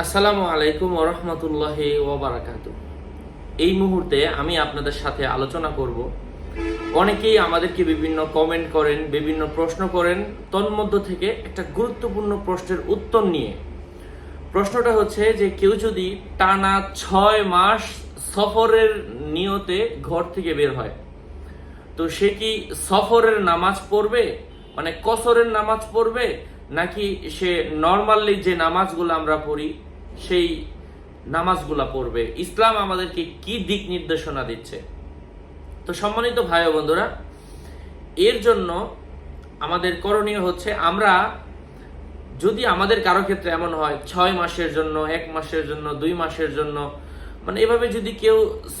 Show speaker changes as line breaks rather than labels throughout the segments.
আসসালামু আলাইকুম ওরহমতুল্লাহ ওবরাকাতু এই মুহূর্তে আমি আপনাদের সাথে আলোচনা করব। অনেকেই আমাদেরকে বিভিন্ন কমেন্ট করেন, বিভিন্ন প্রশ্ন করেন, তন্মধ্য থেকে একটা গুরুত্বপূর্ণ প্রশ্নের উত্তর নিয়ে। প্রশ্নটা হচ্ছে যে, কেউ যদি টানা ছয় মাস সফরের নিয়তে ঘর থেকে বের হয়, তো সে কি সফরের নামাজ পড়বে? মানে কসরের নামাজ পড়বে? নাকি সে নর্মালি যে নামাজগুলো আমরা পড়ি, সেই নামাজগুলা পড়বে। ইসলাম আমাদেরকে কি দিক নির্দেশনা দিচ্ছে? তো সম্মানিত ভাই বন্ধুরা, এর জন্য আমাদের করণীয় হচ্ছে আমরা যদি আমাদের কারও ক্ষেত্রে এমন হয়, ছয় মাসের জন্য, এক মাসের জন্য, দুই মাসের জন্য মানে এভাবে যদি কেউ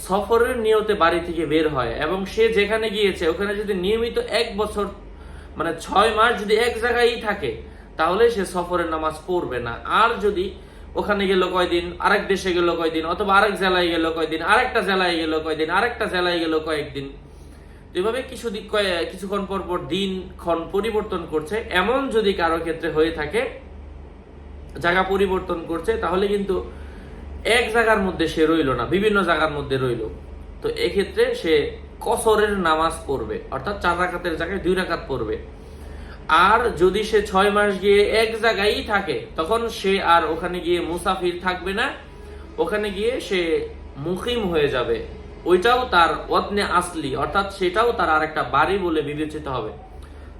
সফরের নিয়তে বাড়ি থেকে বের হয় এবং সে যেখানে গিয়েছে, ওখানে যদি নিয়মিত এক বছর মানে ছয় মাস যদি এক জায়গায় থাকে তাহলে সে সফরের নামাজ পড়বে না। আর যদি ওখানে গেল কয়দিন, আরেক দেশে গেল কয়দিন, অথবা আরেক জেলায় গেল কয়দিন, আরেকটা জেলায় গেল কয়দিন, আরেকটা জেলায় গেল কয়েকদিন। এভাবে কিছু দিক কিছুক্ষণ পর পর দিন ক্ষণ পরিবর্তন করছে। এমন যদি কারও ক্ষেত্রে হয়ে থাকে, জায়গা পরিবর্তন করছে, তাহলে কিন্তু এক জায়গার মধ্যে সে রইল না, বিভিন্ন জায়গার মধ্যে রইল। তো এক্ষেত্রে সে কসরের নামাজ পড়বে, অর্থাৎ চার রাকাতের জায়গায় দুই রাকাত পড়বে। আর যদি সে ছয় মাস গিয়ে এক জায়গায়ই থাকে, তখন সে আর ওখানে গিয়ে মুসাফির থাকবে না। ওখানে গিয়ে সে মুকিম হয়ে যাবে। ওইটাও তার ওয়াতনে আসলি, অর্থাৎ সেটাও তার আরেকটা বাড়ি বলে বিবেচিত হবে।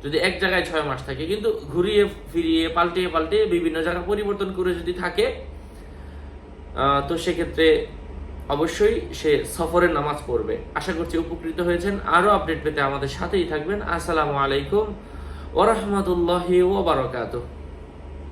যদি এক জায়গায় ছয় মাস থাকে, কিন্তু ঘুরিয়ে ফিরিয়ে পাল্টিয়ে পাল্টিয়ে বিভিন্ন জায়গা পরিবর্তন করে যদি থাকে তো সেক্ষেত্রে অবশ্যই সে সফরের নামাজ পড়বে। আশা করছি উপকৃত হয়েছেন। আরও আপডেট পেতে আমাদের সাথেই থাকবেন। আসসালামু আলাইকুম। ওরহমতুল্লাহি ওবরাকাতুহ